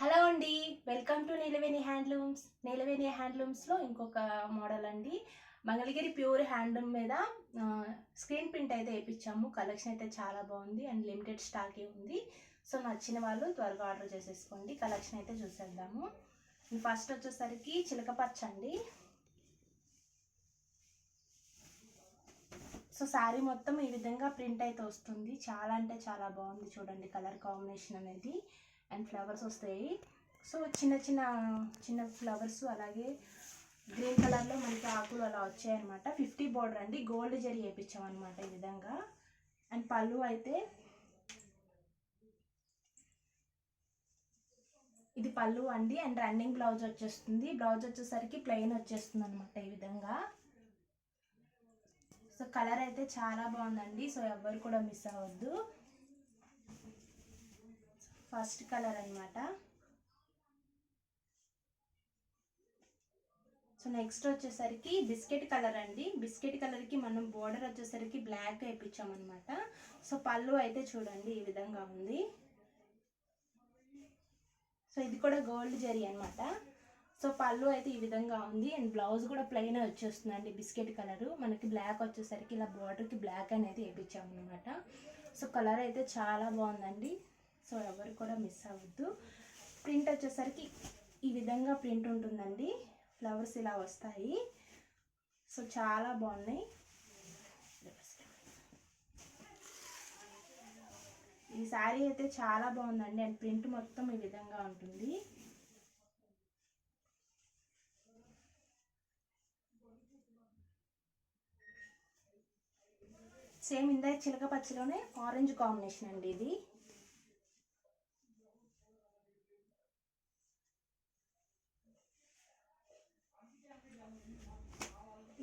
Hello అండి welcome to Neelaveni handlooms. Neelaveni హ్యాండ్లూమ్స్లో ఇంకొక model అండి. మంగళగిరి ప్యూర్ హ్యాండ్లూమ్ మీద స్క్రీన్ ప్రింట్ అయితే వేయించాము కలెక్షన్ అయితే చాలా బాగుంది అండ్ లిమిటెడ్ స్టాకే ఉంది. సో నచ్చిన వాళ్ళు త్వరగా ఆర్డర్ చేసేసుకోండి. కలెక్షన్ అయితే చూసేద్దాము. ఫస్ట్ వచ్చేసరికి చిలక పచ్చ అండి. సో శారీ మొత్తం ఈ విధంగా ప్రింట్ అయితే వస్తుంది. చాలా అంటే చాలా బాగుంది చూడండి కలర్ కాంబినేషన్ అనేది. అండ్ ఫ్లవర్స్ వస్తాయి. సో చిన్న చిన్న చిన్న ఫ్లవర్స్ అలాగే గ్రీన్ కలర్లో మనకి ఆకులు అలా వచ్చాయన్నమాట. ఫిఫ్టీ బోర్డర్ అండి. గోల్డ్ జరీ వేయించామన్నమాట ఈ విధంగా. అండ్ పళ్ళు అయితే ఇది పళ్ళు అండి. అండ్ రన్నింగ్ బ్లౌజ్ వచ్చేస్తుంది. బ్లౌజ్ వచ్చేసరికి ప్లెయిన్ వచ్చేస్తుంది అనమాట ఈ విధంగా. సో కలర్ అయితే చాలా బాగుందండి. సో ఎవ్వరు కూడా మిస్ అవ్వద్దు. ఫస్ట్ కలర్ అనమాట సో నెక్స్ట్ వచ్చేసరికి బిస్కెట్ కలర్ అండి. బిస్కెట్ కలర్కి మనం బోర్డర్ వచ్చేసరికి బ్లాక్ వేయించామన్నమాట సో పళ్ళు అయితే చూడండి ఈ విధంగా ఉంది. సో ఇది కూడా గోల్డ్ జరీ అనమాట సో పళ్ళు అయితే ఈ విధంగా ఉంది. అండ్ బ్లౌజ్ కూడా ప్లెయిన్ వచ్చేస్తుందండి బిస్కెట్ కలర్. మనకి బ్లాక్ వచ్చేసరికి ఇలా బార్డర్కి బ్లాక్ అనేది వేయించాము అనమాట సో కలర్ అయితే చాలా బాగుందండి. సో ఎవరు కూడా మిస్ అవ్వద్దు. ప్రింట్ వచ్చేసరికి ఈ విధంగా ప్రింట్ ఉంటుందండి. ఫ్లవర్స్ ఇలా వస్తాయి. సో చాలా బాగున్నాయి. ఈ శారీ అయితే చాలా బాగుందండి. అండ్ ప్రింట్ మొత్తం ఈ విధంగా ఉంటుంది. సేమ్ ఇందా చిలక పచ్చిలోనే ఆరెంజ్ కాంబినేషన్ అండి ఇది.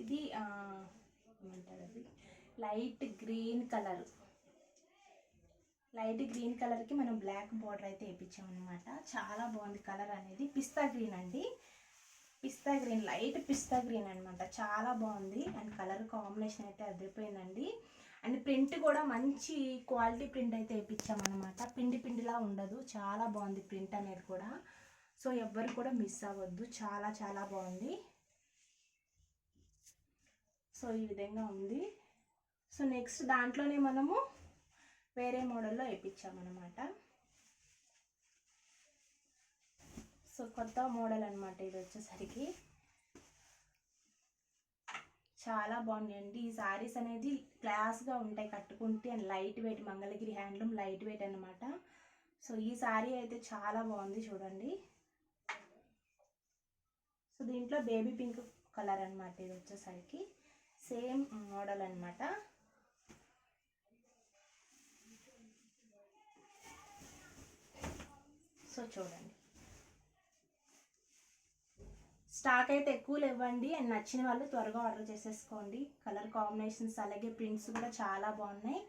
ఇది ఏమంటారు అది? Light green colour. Light green కలర్కి మనం బ్లాక్ బార్డర్ అయితే వేయించామన్నమాట చాలా బాగుంది కలర్ అనేది. పిస్తా గ్రీన్ అండి. Pista green light pista green అనమాట చాలా బాగుంది. అండ్ కలర్ కాంబినేషన్ అయితే అదిరిపోయిందండి. అండ్ ప్రింట్ కూడా మంచి క్వాలిటీ ప్రింట్ అయితే వేయించామన్నమాట పిండి పిండిలా ఉండదు. చాలా బాగుంది ప్రింట్ అనేది కూడా. సో ఎవ్వరు కూడా మిస్ అవ్వద్దు. చాలా చాలా బాగుంది. సో ఈ విధంగా ఉంది. సో నెక్స్ట్ దాంట్లోనే మనము వేరే మోడల్లో వేయించామన్నమాట. సో కొత్త మోడల్ అనమాట ఇది వచ్చేసరికి. చాలా బాగుందండి ఈ శారీస్ అనేది క్లాస్గా ఉంటాయి కట్టుకుంటే and light weight Mangalagiri handloom light weight అనమాట సో ఈ శారీ అయితే చాలా బాగుంది చూడండి. సో దీంట్లో బేబీ పింక్ కలర్ అనమాట ఇది వచ్చేసరికి. సేమ్ మోడల్ అనమాట సో చూడండి. స్టాక్ అయితే ఎక్కువ ఇవ్వండి అండ్ నచ్చిన వాళ్ళు త్వరగా ఆర్డర్ చేసేసుకోండి. కలర్ కాంబినేషన్స్ అలాగే ప్రింట్స్ కూడా చాలా బాగున్నాయి.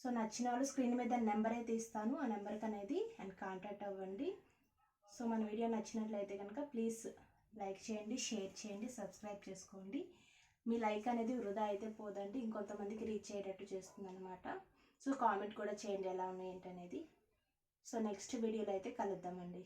సో నచ్చిన వాళ్ళు స్క్రీన్ మీద నెంబర్ అయితే ఇస్తాను. ఆ నెంబర్కి అనేది అండ్ కాంటాక్ట్ అవ్వండి. సో మన వీడియో నచ్చినట్లయితే కనుక ప్లీజ్ లైక్ చేయండి షేర్ చేయండి సబ్స్క్రైబ్ చేసుకోండి. మీ లైక్ అనేది వృధా అయితే పోదండి. ఇంకొంతమందికి రీచ్ అయ్యేటట్టు చేస్తుంది అనమాట సో కామెంట్ కూడా చేయండి ఎలా ఉన్నాయి ఏంటనేది. సో నెక్స్ట్ వీడియోలో అయితే కలుద్దామండి.